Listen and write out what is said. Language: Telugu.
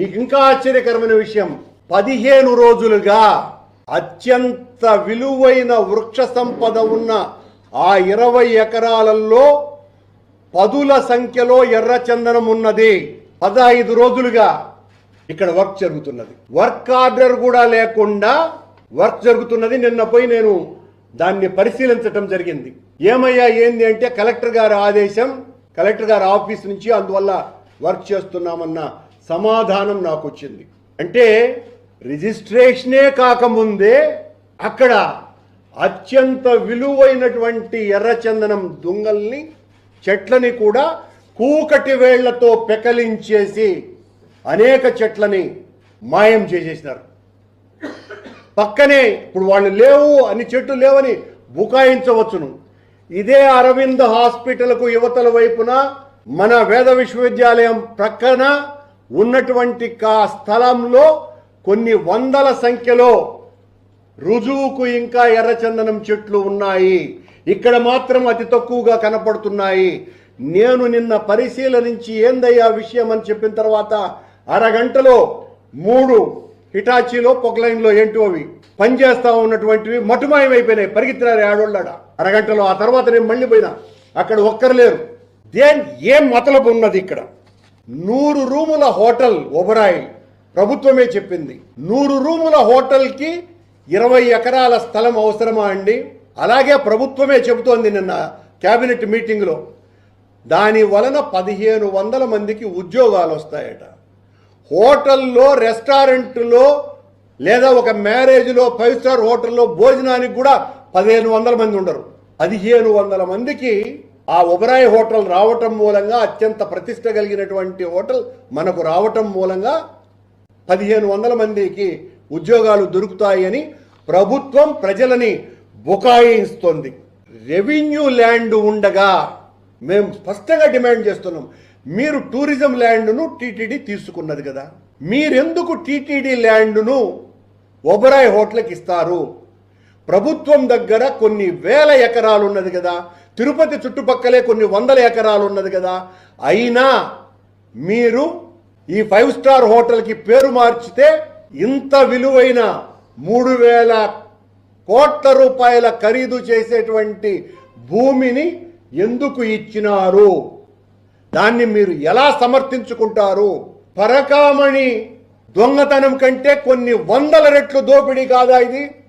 మీకు ఇంకా ఆశ్చర్యకరమైన విషయం. పదిహేను రోజులుగా అత్యంత విలువైన వృక్ష సంపద ఉన్న ఆ ఇరవై ఎకరాలలో పదుల సంఖ్యలో ఎర్రచందనం ఉన్నది. పదహైదు రోజులుగా ఇక్కడ వర్క్ జరుగుతున్నది. వర్క్ ఆర్డర్ కూడా లేకుండా వర్క్ జరుగుతున్నది. నిన్న పోయి నేను దాన్ని పరిశీలించటం జరిగింది. ఏమయ్యా ఏంది అంటే కలెక్టర్ గారి ఆదేశం కలెక్టర్ గారి ఆఫీస్ నుంచి అందువల్ల వర్క్ చేస్తున్నామన్న సమాధానం నాకు వచ్చింది అంటే రిజిస్ట్రేషనే కాకముందే అక్కడ అత్యంత విలువైనటువంటి ఎర్రచందనం దుంగల్ని చెట్లని కూడా కూకటి వేళ్ళతో పెకలించేసి అనేక చెట్లని మాయం చేసేసినారు. పక్కనే ఇప్పుడు వాళ్ళు లేవు అని చెట్లు లేవని బుకాయించవచ్చును. ఇదే అరవింద్ హాస్పిటల్కు యువతల వైపున మన వేద విశ్వవిద్యాలయం ప్రక్కన ఉన్నటువంటి కా స్థలంలో కొన్ని వందల సంఖ్యలో రుజువుకు ఇంకా ఎర్రచందనం చెట్లు ఉన్నాయి. ఇక్కడ మాత్రం అతి తక్కువగా కనపడుతున్నాయి. నేను నిన్న పరిశీలనించి ఏందయ్యా విషయం అని చెప్పిన తర్వాత అరగంటలో మూడు హిటాచీలో పొగలైన్లో ఏంటో అవి పనిచేస్తా ఉన్నటువంటివి మటుమాయమైపోయినాయి. పరిగెత్తినారు ఆడోళ్ళాడ? అరగంటలో ఆ తర్వాత నేను మళ్ళీ పోయినా. అక్కడ ఒక్కరు లేరు. దేని ఏం మతలబు ఉన్నది ఇక్కడ? నూరు రూముల హోటల్ ఒబరాయి ప్రభుత్వమే చెప్పింది. నూరు రూముల హోటల్కి ఇరవై ఎకరాల స్థలం అవసరమా అండి? అలాగే ప్రభుత్వమే చెబుతోంది నిన్న కేబినెట్ మీటింగ్లో. దాని వలన పదిహేను వందల మందికి ఉద్యోగాలు వస్తాయట. హోటల్లో రెస్టారెంట్లో లేదా ఒక మ్యారేజ్లో ఫైవ్ స్టార్ హోటల్లో భోజనానికి కూడా పదిహేను వందల మంది ఉండరు. పదిహేను వందల మందికి ఆ ఒబరాయ్ హోటల్ రావటం మూలంగా అత్యంత ప్రతిష్ట కలిగినటువంటి హోటల్ మనకు రావటం మూలంగా పదిహేను వందల మందికి ఉద్యోగాలు దొరుకుతాయని ప్రభుత్వం ప్రజలని బుకాయిస్తుంది. రెవెన్యూ ల్యాండ్ ఉండగా మేము స్పష్టంగా డిమాండ్ చేస్తున్నాం. మీరు టూరిజం ల్యాండ్ను టీటీడీ తీసుకున్నది కదా. మీరెందుకు టీటీడీ ల్యాండ్ను ఒబరాయ్ హోటల్కి ఇస్తారు? ప్రభుత్వం దగ్గర కొన్ని వేల ఎకరాలు ఉన్నది కదా. తిరుపతి చుట్టుపక్కలే కొన్ని వందల ఎకరాలు ఉన్నది కదా. అయినా మీరు ఈ ఫైవ్ స్టార్ హోటల్కి పేరు మార్చితే ఇంత విలువైన మూడు వేల కోట్ల రూపాయల ఖరీదు చేసేటువంటి భూమిని ఎందుకు ఇచ్చినారు? దాన్ని మీరు ఎలా సమర్థించుకుంటారు? పరకామణి దొంగతనం కంటే కొన్ని వందల రెట్లు దోపిడీ కాదా ఇది?